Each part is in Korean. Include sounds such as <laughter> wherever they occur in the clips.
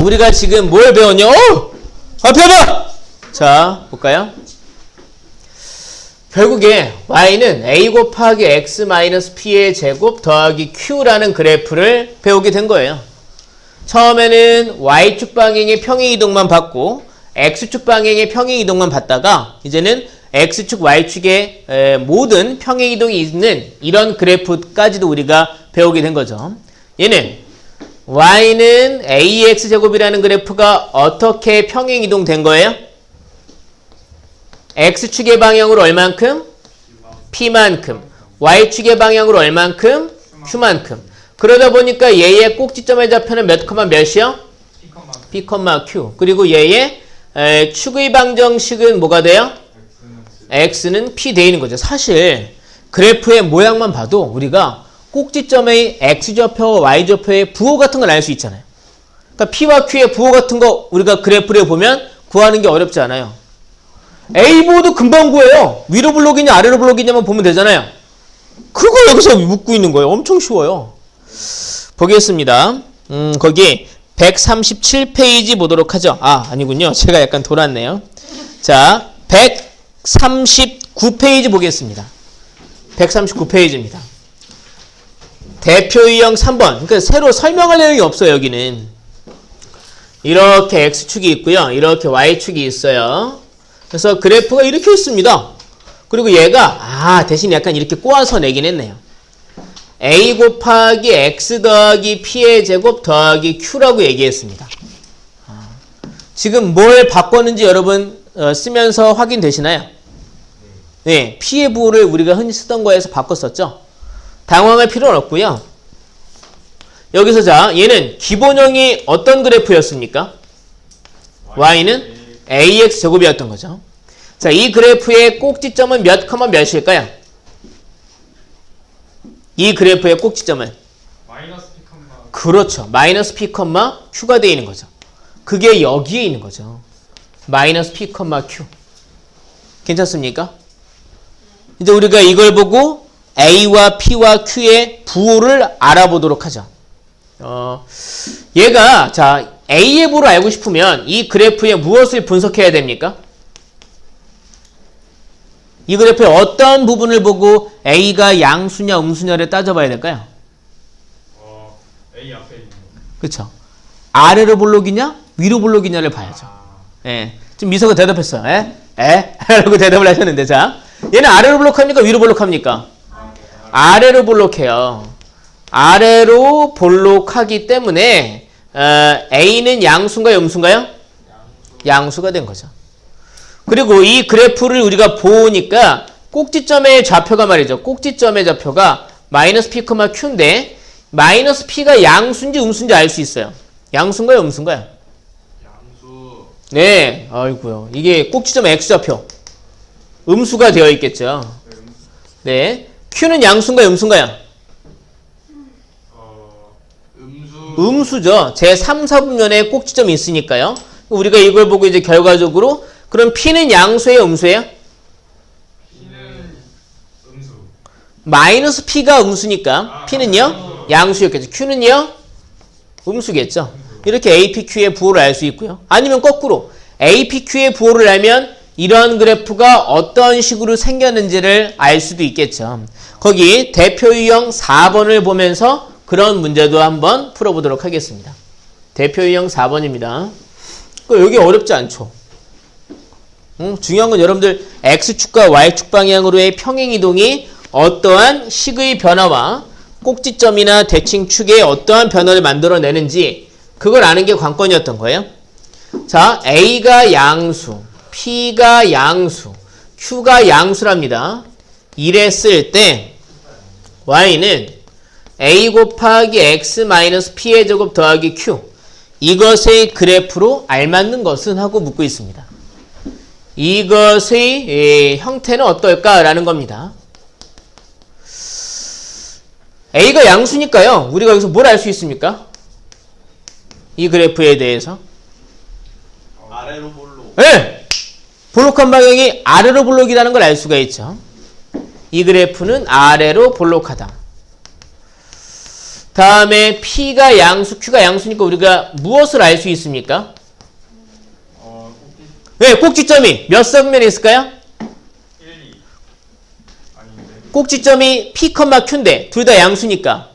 우리가 지금 뭘 배웠냐? 어! 앞에 봐! 자, 볼까요? 결국에 y는 a 곱하기 x 마이너스 p의 제곱 더하기 q라는 그래프를 배우게 된 거예요. 처음에는 y축 방향의 평행 이동만 받고 x축 방향의 평행 이동만 받다가 이제는 x축 y축의 에, 모든 평행 이동이 있는 이런 그래프까지도 우리가 배우게 된 거죠. 얘는 y는 ax 제곱이라는 그래프가 어떻게 평행 이동된 거예요? x축의 방향으로 얼만큼? p만큼. y축의 방향으로 얼만큼? q만큼. 그러다 보니까 얘의 꼭지점의 좌표는 몇 컴마 몇이요? p q. 그리고 얘의 에, 축의 방정식은 뭐가 돼요? x는 p 돼 있는 거죠. 사실 그래프의 모양만 봐도 우리가 꼭지점의 x좌표와 y좌표의 부호 같은 걸 알 수 있잖아요. 그러니까 p와 q의 부호 같은 거 우리가 그래프를 보면 구하는 게 어렵지 않아요. A 보도 금방 구해요. 위로 블록이냐 아래로 블록이냐만 보면 되잖아요. 그거 여기서 묻고 있는 거예요. 엄청 쉬워요. 보겠습니다. 음, 거기 137페이지 보도록 하죠. 아, 아니군요. 제가 약간 돌았네요. 자, 139페이지 보겠습니다. 139페이지입니다. 대표 유형 3번. 그러니까 새로 설명할 내용이 없어요, 여기는. 이렇게 X축이 있고요. 이렇게 Y축이 있어요. 그래서 그래프가 이렇게 있습니다. 그리고 얘가 아 대신 약간 이렇게 꼬아서 내긴 했네요. a 곱하기 x 더하기 p의 제곱 더하기 q라고 얘기했습니다. 아, 지금 뭘 바꿨는지 여러분 어, 쓰면서 확인되시나요? 네, p의 부호를 우리가 흔히 쓰던 거에서 바꿨었죠. 당황할 필요는 없고요. 여기서 자 얘는 기본형이 어떤 그래프였습니까? y는 ax 제곱이었던 거죠. 자, 이 그래프의 꼭지점은 몇 컴마 몇일까요? 이 그래프의 꼭지점은 마이너스 P 컴마 그렇죠. 마이너스 p 컴마 q가 되어 있는 거죠. 그게 여기에 있는 거죠. 마이너스 p 컴마 q. 괜찮습니까? 이제 우리가 이걸 보고 a와 p와 q의 부호를 알아보도록 하죠. 어, 얘가 자 a의 부호를 알고 싶으면 이 그래프의 무엇을 분석해야 됩니까? 이 그래프의 어떤 부분을 보고 a가 양수냐 음수냐를 따져봐야 될까요? 어 A 앞에 있는 거. 그렇죠. 아래로 볼록이냐 위로 볼록이냐를 봐야죠. 아, 예. 지금 미소가 대답했어요. 예? 에? <laughs> 라고 대답을 하셨는데 자 얘는 아래로 볼록합니까 위로 볼록합니까? 아래로 볼록해요. 아래로 볼록하기 때문에 어, A는 양수인가요 음수인가요? 양수가 된 거죠. 그리고 이 그래프를 우리가 보니까 꼭지점의 좌표가 말이죠. 꼭지점의 좌표가 마이너스 p, q인데 마이너스 p가 양수인지 음수인지 알 수 있어요. 양수인가요 음수인가요? 양수 네, 아이고요. 이게 꼭지점 x좌표. 음수가 되어 있겠죠. 네. Q는 양수인가요, 음수인가요? 어 음수 음수 죠. 제 3, 4분면에 꼭지점이 있으니까요. 우리가 이걸 보고 이제 결과적으로 그럼 p는 양수예요, 음수예요? P는 음수 마이너스 p가 음수니까 p는요? 양수였겠죠. q는요? 음수겠죠. 이렇게 APQ의 부호를 알 수 있고요. 아니면 거꾸로 APQ의 부호를 알면 이런 그래프가 어떤 식으로 생겼는지를 알 수도 있겠죠. 거기 대표 유형 4번을 보면서 그런 문제도 한번 풀어보도록 하겠습니다. 대표 유형 4번입니다. 여기 어렵지 않죠. 음, 중요한 건 여러분들 x축과 y축 방향으로의 평행 이동이 어떠한 식의 변화와 꼭지점이나 대칭축의 어떠한 변화를 만들어내는지 그걸 아는 게 관건이었던 거예요. 자, a가 양수, p가 양수, q가 양수랍니다. 이랬을 때 y는 a 곱하기 x 마이너스 p의 제곱 더하기 q 이것의 그래프로 알맞는 것은 하고 묻고 있습니다. 이것의 예, 형태는 어떨까라는 겁니다. A가 양수니까요. 우리가 여기서 뭘 알 수 있습니까? 이 그래프에 대해서. 아래로 볼로 예! 볼록한 방향이 아래로 볼록이라는 걸 알 수가 있죠. 이 그래프는 아래로 볼록하다. 다음에 P가 양수, Q가 양수니까 우리가 무엇을 알 수 있습니까? 네, 꼭지점이 몇 사분면에 있을까요? 1, 2 아닌데 꼭지점이 P, Q인데 둘 다 양수니까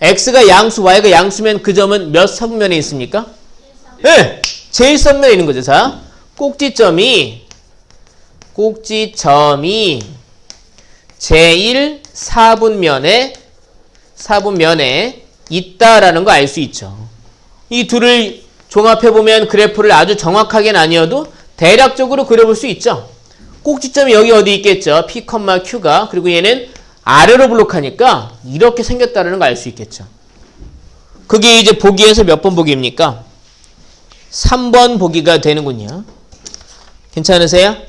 X가 양수, Y가 양수면 그 점은 몇 사분면에 있습니까? 네, 제일 선면에 있는 거죠. 자, 꼭지점이 꼭지점이 제일 4분면에 4분면에 있다라는 거 알 수 있죠. 이 둘을 종합해 보면 그래프를 아주 정확하게는 아니어도 대략적으로 그려볼 수 있죠. 꼭지점이 여기 어디 있겠죠? P, Q가 그리고 얘는 아래로 블록하니까 이렇게 생겼다는 걸알수 있겠죠. 그게 이제 보기에서 몇 번 보기입니까? 3번 보기가 되는군요. 괜찮으세요?